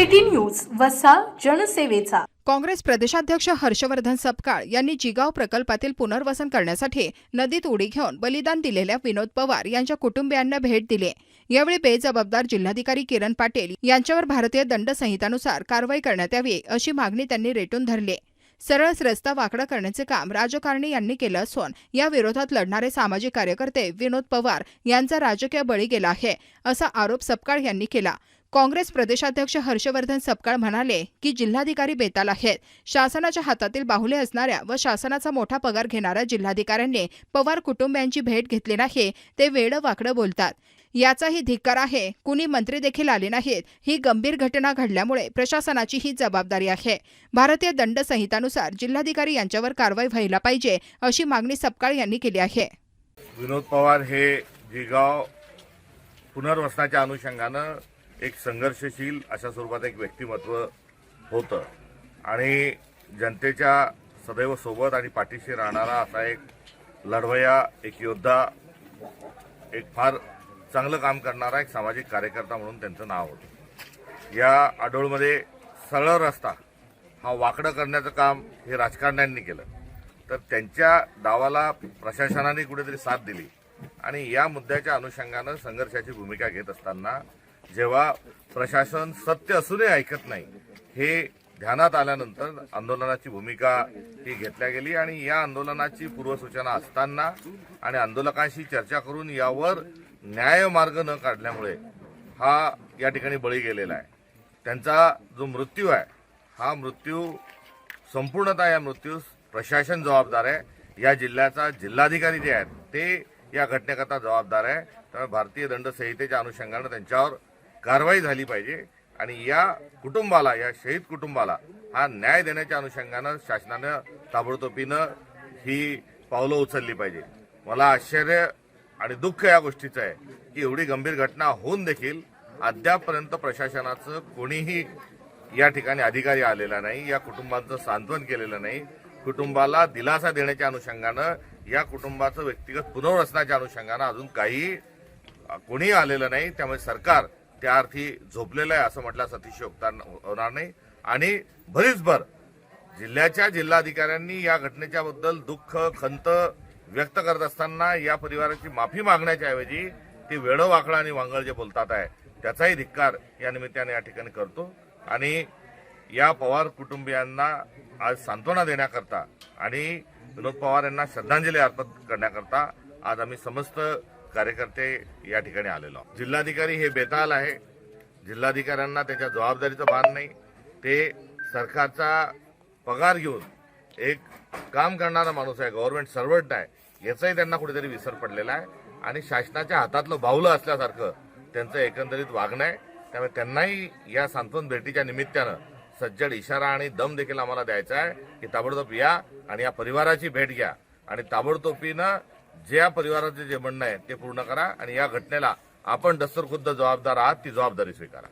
City news वसा जनसेवेचा. काँग्रेस प्रदेशाध्यक्ष हर्षवर्धन सपकाळ यांनी जिगाव प्रकल्पातील पुनर्वसन करण्यासाठी नदीत उडी घेऊन बलिदान दिलेल्या विनोद पवार यांच्या कुटुंबियांना भेट दिली. यावेळी बेजबाबदार जिल्हाधिकारी किरण पाटील यांच्यावर भारतीय दंड संहितानुसार कारवाई करण्यात यावी अशी मागणी त्यांनी रेटून धरली. सरळ रस्ता वाकडा करण्याचे काम राजकारणी यांनी केलं असून या विरोधात लढणारे सामाजिक कार्यकर्ते विनोद पवार यांचा राजकीय बळी गेला आहे असा आरोप सपकाळ यांनी केला. काँग्रेस प्रदेशाध्यक्ष हर्षवर्धन सपकाळ म्हणाले की जिल्हाधिकारी बेताल आहेत. शासनाच्या हातातील बाहुले असणाऱ्या व शासनाचा मोठा पगार घेणाऱ्या जिल्हाधिकाऱ्यांनी पवार कुटुंबियांची भेट घेतली नाही ते वेडं वाकडं बोलतात. याचाही धिक्कार आहे कुणी मंत्री देखील आले नाहीत ही गंभीर घटना घडल्यामुळे प्रशासनाची ही जबाबदारी आहे. भारतीय दंड संहितानुसार जिल्हाधिकारी यांच्यावर कारवाई व्हायला पाहिजे अशी मागणी सपकाळ यांनी केली आहे. विनोद पवार हे जिगाव पुनर्वसनाच्या अनुषंगानं एक संघर्षशील अशा स्वरूपात एक व्यक्तिमत्व होतं. आणि जनतेच्या सदैव सोबत आणि पाठीशी राहणारा असा एक लढवया एक योद्धा एक फार चांगलं काम करणारा एक सामाजिक कार्यकर्ता म्हणून त्यांचं नाव होतं. या आडोळमध्ये सरळ रस्ता हा वाकडं करण्याचं काम हे राजकारण्यांनी केलं. तर त्यांच्या डावाला प्रशासनाने कुठेतरी साथ दिली. आणि या मुद्द्याच्या अनुषंगानं संघर्षाची भूमिका घेत असताना जेव्हा प्रशासन सत्य असूनही ऐकत नाही हे ध्यानात आल्यानंतर आंदोलनाची भूमिका ही घेतल्या गेली आणि या आंदोलनाची पूर्वसूचना असताना आणि आंदोलकांशी चर्चा करून यावर न्यायमार्ग न काढल्यामुळे हा या ठिकाणी बळी गेलेला आहे. त्यांचा जो मृत्यू आहे हा मृत्यू संपूर्णतः या मृत्यूस प्रशासन जबाबदार आहे. या जिल्ह्याचा जिल्हाधिकारी जे आहेत ते या घटनेकरता जबाबदार आहे. त्यामुळे भारतीय दंड संहितेच्या अनुषंगानं त्यांच्यावर कारवाई झाली पाहिजे. आणि या कुटुंबाला या शहीद कुटुंबाला हा न्याय देण्याच्या अनुषंगानं शासनानं ताबडतोबीनं ही पावलं उचलली पाहिजे. मला आश्चर्य आणि दुःख या गोष्टीचं आहे की एवढी गंभीर घटना होऊन देखील अद्यापपर्यंत प्रशासनाचं कोणीही या ठिकाणी अधिकारी आलेला नाही या कुटुंबाचं सांत्वन केलेलं नाही. कुटुंबाला दिलासा देण्याच्या अनुषंगानं या कुटुंबाचं व्यक्तिगत पुनर्वसनाच्या अनुषंगानं अजून काही कोणीही आलेलं नाही. त्यामुळे सरकार त्या अर्थी झोपलेलं आहे असं म्हटल्यास अतिशयोक्ता होणार नाही. आणि भरीसभर जिल्ह्याच्या जिल्हाधिकाऱ्यांनी या घटनेच्या बद्दल दुःख खंत व्यक्त करत असताना या परिवाराची माफी मागण्याच्या ऐवजी ते वेडं वाकडं आणि वांगळ जे बोलतात आहे त्याचाही धिक्कार या निमित्ताने या ठिकाणी करतो. आणि या पवार कुटुंबियांना आज सांत्वना देण्याकरता आणि विनोद पवार यांना श्रद्धांजली अर्पण करण्याकरता आज आम्ही समस्त कार्यकर्ते या ठिकाणी आलेलो जिल्हाधिकारी हे बेताल आहे. जिल्हाधिकाऱ्यांना त्याच्या जबाबदारीचं भान नाही. ते सरकारचा पगार घेऊन एक काम करणारा माणूस आहे. गव्हर्नमेंट सर्वंट आहे. याचाही त्यांना कुठेतरी विसर पडलेला आहे. आणि शासनाच्या हातातलं बाहुलं असल्यासारखं त्यांचं एकंदरीत वागणं आहे. त्यामुळे त्यांनाही या सांत्वन भेटीच्या निमित्तानं सज्जड इशारा आणि दम देखील आम्हाला द्यायचा आहे की ताबडतोब या आणि या परिवाराची भेट घ्या. आणि ताबडतोबीनं ज्या परिवाराचे जे म्हणणं आहे ते पूर्ण करा आणि या घटनेला आपण दस्तरखुद्द जबाबदार आहात ती जबाबदारी स्वीकारा.